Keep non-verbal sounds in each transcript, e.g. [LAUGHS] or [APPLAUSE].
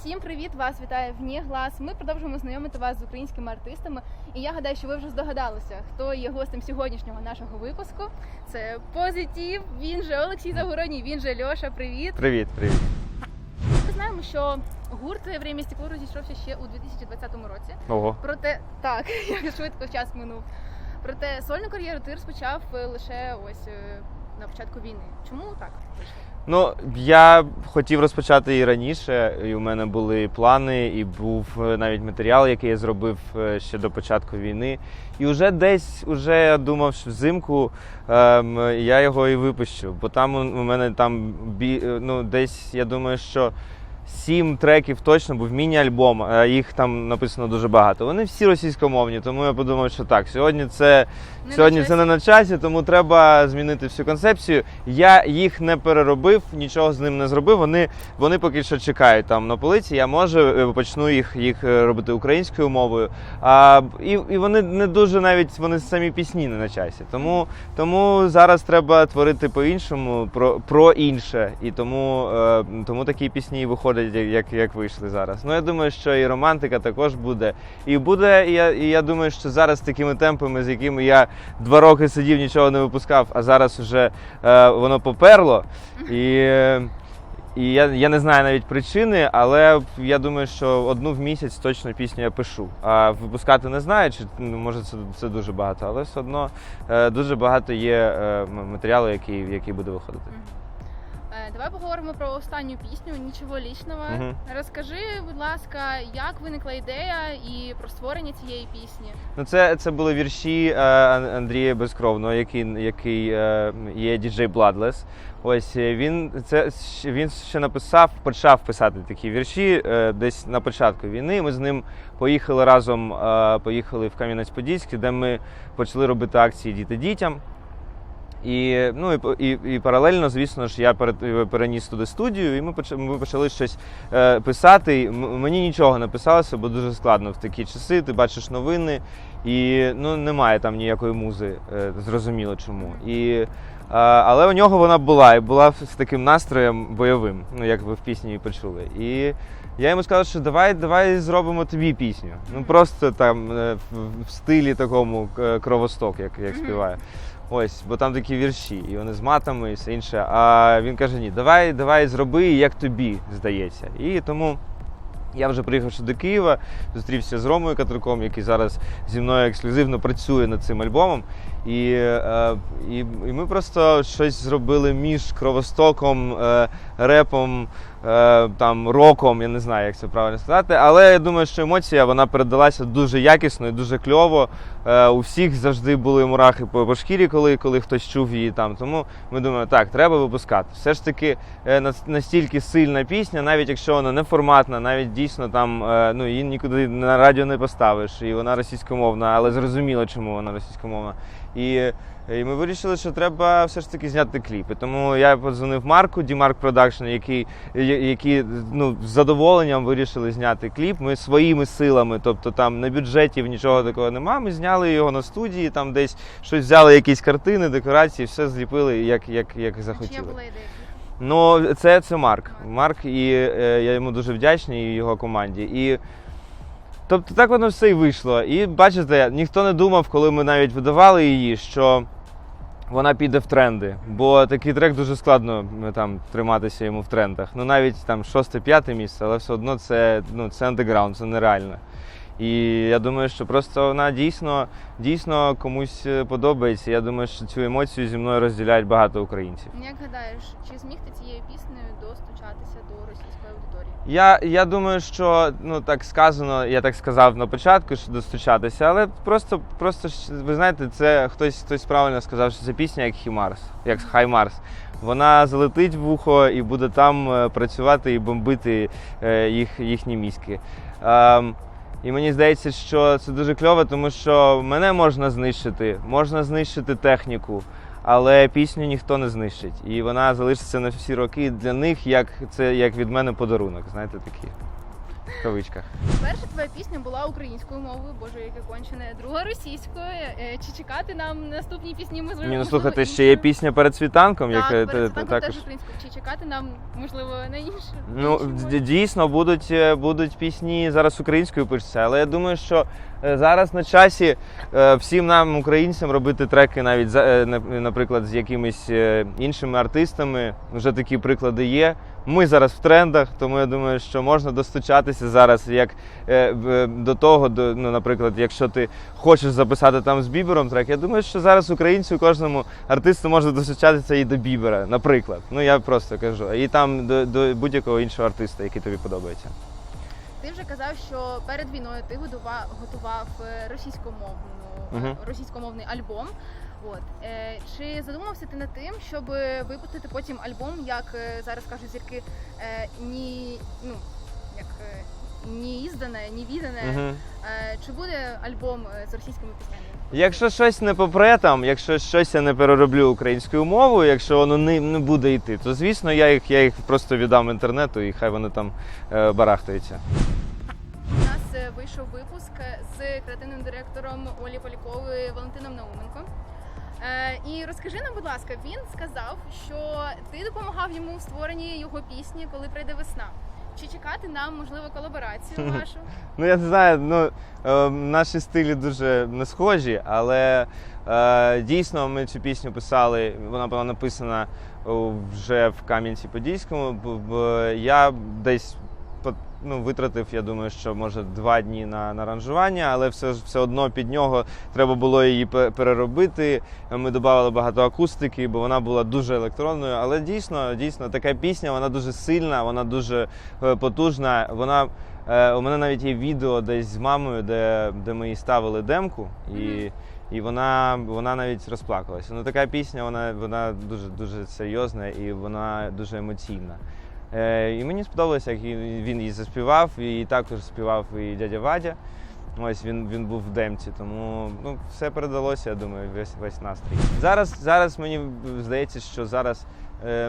всім привіт! Вас вітає вні глас. Ми продовжуємо знайомити вас з українськими артистами. І я гадаю, що ви вже здогадалися, хто є гостем сьогоднішнього нашого випуску. Це позитив. Він же Олексій Загородній, він же Льоша. Привіт. Привіт, привіт. Ми знаємо, що гурт «Время стекло» розійшовся ще у 2020 році. Ого. Проте так, [LAUGHS] як швидко час минув. Проте сольну кар'єру ти розпочав е, лише ось е, на початку війни. Чому так? Ну, я хотів розпочати і раніше, і у мене були плани, і був е, навіть матеріал, який я зробив е, ще до початку війни. І вже десь, уже я думав, що взимку ем, я його і випущу. Бо там у мене там бі, е, ну, десь, я думаю, що сім треків точно був міні-альбом, їх там написано дуже багато. Вони всі російськомовні, тому я подумав, що так, сьогодні це Не Сьогодні це не на часі, тому треба змінити всю концепцію. Я їх не переробив, нічого з ним не зробив. Вони, вони поки що чекають там на полиці. Я може е, почну їх, їх е, робити українською мовою. А, і, і вони не дуже навіть вони самі пісні не на часі. Тому, тому зараз треба творити по-іншому, про, про інше. І тому, е, тому такі пісні виходять, як- як, як вийшли зараз. Ну я думаю, що і романтика також буде. І буде, і я, і я думаю, що зараз такими темпами, з якими я два роки сидів, нічого не випускав, а зараз вже е, воно поперло. І, і я, я не знаю навіть причини, але я думаю, що одну в місяць точно пісню я пишу. А випускати не знаю, чи ну, може це, це дуже багато, але все одно е, дуже багато є е, матеріалу, який, який буде виходити. Е, Давай поговоримо про останню пісню Нічого лічного. Мгм. Розкажи, будь ласка, як виникла ідея і про створення цієї пісні. Ну, це, це були вірші е, Ан- Андрія Безкровного, який, який е, є діджей Bloodless. Ось е, він це він ще написав, почав писати такі вірші е, десь на початку війни. Ми з ним поїхали разом, е, поїхали в Кам'янець-Подільський, де ми почали робити акції Діти дітям. І, ну, і, і, і паралельно, звісно ж, я пере- переніс туди студію, і ми почали, ми почали щось е, писати. Мені нічого не писалося, бо дуже складно в такі часи. Ти бачиш новини, і ну, немає там ніякої музи, е, зрозуміло чому. І, е, але у нього вона була, і була з таким настроєм бойовим, ну як ви в пісні почули. І я йому сказав, що давай, давай зробимо тобі пісню. Ну просто там е, в, стилі такому е, кровосток, як, як співає. Ось, бо там такі вірші, і вони з матами, і все інше. А він каже: ні, давай, давай зроби, як тобі здається. І тому я вже приїхавши до Києва, зустрівся з Ромою Катруком, який зараз зі мною ексклюзивно працює над цим альбомом. І, е, і, і ми просто щось зробили між кровостоком, е, репом, е, там, роком, я не знаю, як це правильно сказати. Але я думаю, що емоція вона передалася дуже якісно і дуже кльово. У всіх завжди були мурахи по, шкірі, коли, коли хтось чув її там. Тому ми думаємо, так, треба випускати. Все ж таки настільки сильна пісня, навіть якщо вона не форматна, навіть дійсно там ну, її нікуди на радіо не поставиш, і вона російськомовна, але зрозуміло, чому вона російськомовна. І, і ми вирішили, що треба все ж таки зняти кліп. І тому я подзвонив Марку, Дімарк Продакшн, який, я- які ну, з задоволенням вирішили зняти кліп. Ми своїми силами, тобто там на бюджетів нічого такого нема. Ми зняли його на студії, там десь щось взяли, якісь картини, декорації, все зліпили, як, як, як захотіли. Ну, це, це Марк. Марк, і е, я йому дуже вдячний і його команді. І тобто так воно все і вийшло. І бачите, ніхто не думав, коли ми навіть видавали її, що вона піде в тренди. Бо такий трек дуже складно е, там триматися йому в трендах. Ну навіть там шосте-п'яте місце, але все одно це, ну, це андеграунд, це нереально. І я думаю, що просто вона дійсно, дійсно комусь е, подобається. Я думаю, що цю емоцію зі мною розділяють багато українців. Як гадаєш, чи зміг ти цією піснею достучатися до російської аудиторії? Я, я думаю, що ну так сказано, я так сказав на початку, що достучатися, але просто, просто ви знаєте, це хтось хтось правильно сказав, що це пісня як Хімарс, як Хай Марс. Вона залетить в вухо і буде там е, працювати і бомбити е, їх, їхні мізки. І мені здається, що це дуже кльово, тому що мене можна знищити, можна знищити техніку, але пісню ніхто не знищить. І вона залишиться на всі роки для них, як це як від мене подарунок. Знаєте, такий. В кавичках. Перша твоя пісня була українською мовою, боже, яке кончене. Друга російською. Е, Чи чекати нам наступні пісні? Можливо, Ні, ну слухайте, ще є пісня перед світанком, Так, яка перед та- та- Світанком також. теж українською. Чи чекати нам, можливо, на іншу? Ну, д- дійсно, будуть, е, будуть пісні зараз українською пишуться, але я думаю, що е, зараз на часі е, всім нам, українцям, робити треки навіть за- е, на- наприклад, з якимись е, іншими артистами. Вже такі приклади є. Ми зараз в трендах, тому я думаю, що можна достучатися зараз як е, до того, до, ну, наприклад, якщо ти хочеш записати там з Бібером трек, я думаю, що зараз українцю кожному артисту можна достучатися і до Бібера, наприклад. Ну я просто кажу. І там до, до будь-якого іншого артиста, який тобі подобається. Ти вже казав, що перед війною ти готував, е, російськомовну Мгм. російськомовний альбом. От е, чи задумався ти над тим, щоб випустити потім альбом, як е, зараз кажуть зірки, е, ні, ну як е, ні іздане, ні віддане. Угу. Е, чи буде альбом е, з російськими піснями? Якщо щось не попре там, якщо щось я не перероблю українською мовою, якщо воно не, не буде йти, то звісно я їх, я їх просто віддам інтернету і хай вони там е, барахтаються. У нас е, вийшов випуск з креативним директором Олі Поляковою Валентином Науменко. Е, і розкажи нам, будь ласка, він сказав, що ти допомагав йому в створенні його пісні, коли прийде весна. Чи чекати нам, можливо, колаборацію вашу? Ну я не знаю, ну е, наші стилі дуже не схожі, але е, дійсно ми цю пісню писали. Вона була написана вже в Кам'янці-Подільському. Я десь ну, витратив, я думаю, що може два дні на, на аранжування, але все, все одно під нього треба було її переробити. Ми додали багато акустики, бо вона була дуже електронною. Але дійсно, дійсно, така пісня, вона дуже сильна, вона дуже е, потужна. Вона Е, у мене навіть є відео десь з мамою, де, де ми їй ставили демку, і, і вона, вона навіть розплакалася. Ну така пісня, вона, вона дуже, дуже серйозна і вона дуже емоційна. Е, і мені сподобалося, як він її заспівав, і також співав і дядя Вадя. Ось він, він був в демці, тому ну, все передалося, я думаю, весь, весь настрій. Зараз, зараз мені здається, що зараз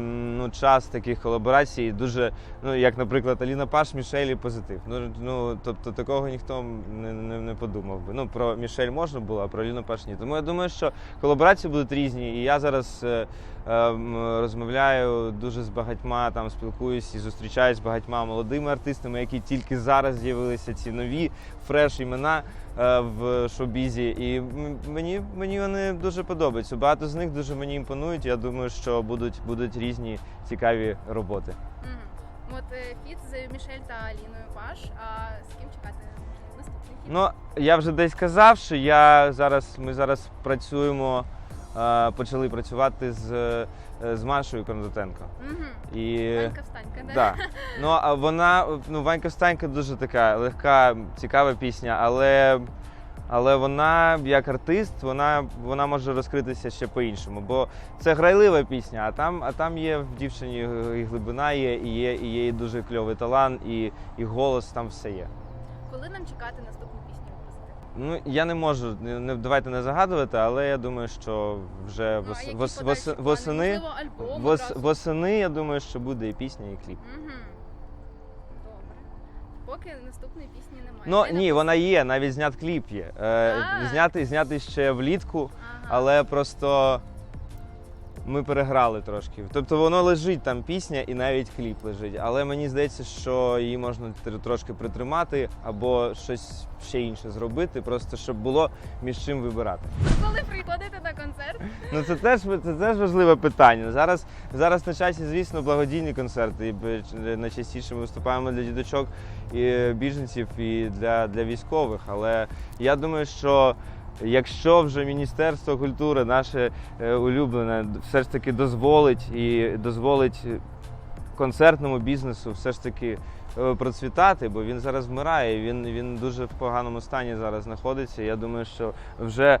ну, час таких колаборацій дуже, ну як, наприклад, Аліна Паш, Мішель і позитив. Ну, ну тобто такого ніхто не, не, не подумав би. Ну про Мішель можна було, а про Аліну Паш ні. Тому я думаю, що колаборації будуть різні, і я зараз е, ем, розмовляю дуже з багатьма, там спілкуюся і зустрічаюсь з багатьма молодими артистами, які тільки зараз з'явилися ці нові фреш імена е, в шоу-бізі. І мені, мені вони дуже подобаються. Багато з них дуже мені імпонують. Я думаю, що будуть, будуть різні цікаві роботи. Мгм. От е, фіт з Мішель та Аліною Паш. А з ким чекати наступний фіт? Ну, я вже десь казав, що я зараз, ми зараз працюємо, е, почали працювати з, е, з Машою Кондратенко. Угу. І Ванька встанька, да? Да. Ну, а вона, ну, Ванька Встанька дуже така легка, цікава пісня, але, але вона, як артист, вона, вона може розкритися ще по-іншому. Бо це грайлива пісня, а там, а там є в дівчині і глибина є, і є, і є і дуже кльовий талант, і, і голос, там все є. Коли нам чекати наступну? Ну, я не можу, не, давайте не загадувати, але я думаю, що вже вос, а вос, які вос, подальші вос, плани? восени, Можливо, альбом вос, одразу? восени, я думаю, що буде і пісня, і кліп. Угу. Добре. Поки наступної пісні немає. Ну Ти ні, вона є, навіть знят кліп є. Е, А. знятий, знятий ще влітку, Ага. але просто ми переграли трошки. Тобто воно лежить там пісня і навіть кліп лежить. Але мені здається, що її можна трошки притримати або щось ще інше зробити, просто щоб було між чим вибирати. Коли приходите на концерт? Ну це теж це теж важливе питання. Зараз зараз на часі, звісно, благодійні концерти. І найчастіше ми виступаємо для діточок і біженців і для, для військових. Але я думаю, що якщо вже Міністерство культури, наше е, улюблене, все ж таки дозволить і дозволить концертному бізнесу все ж таки е, процвітати, бо він зараз вмирає. Він, він дуже в поганому стані зараз знаходиться. Я думаю, що вже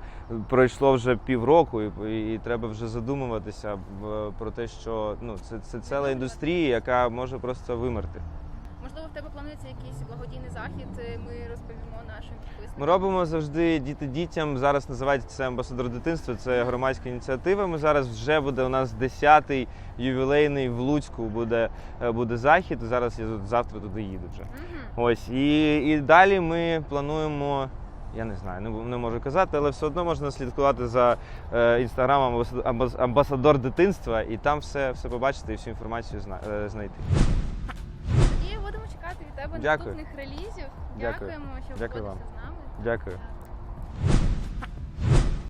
пройшло вже півроку, і, і, і треба вже задумуватися в- про те, що ну це, це ціла індустрія, яка може просто вимерти. Можливо, в тебе планується якийсь благодійний захід. е, Ми розповімо нашим підписникам. Ми робимо завжди діти дітям. Зараз називається це амбасадор дитинства. Це громадська ініціатива. Ми зараз вже буде у нас 10-й ювілейний в Луцьку буде, е, буде захід. Зараз я завтра туди їду вже. Мгм. Ось і, і далі ми плануємо. Я не знаю, не, не можу казати, але все одно можна слідкувати за е, інстаграмом амбасад- амбасадор дитинства, і там все, все побачити і всю інформацію зна, е, знайти. Чекати від тебе Дякую. наступних релізів. Дякую. Дякуємо, що Дякую погодився з нами. Дякую.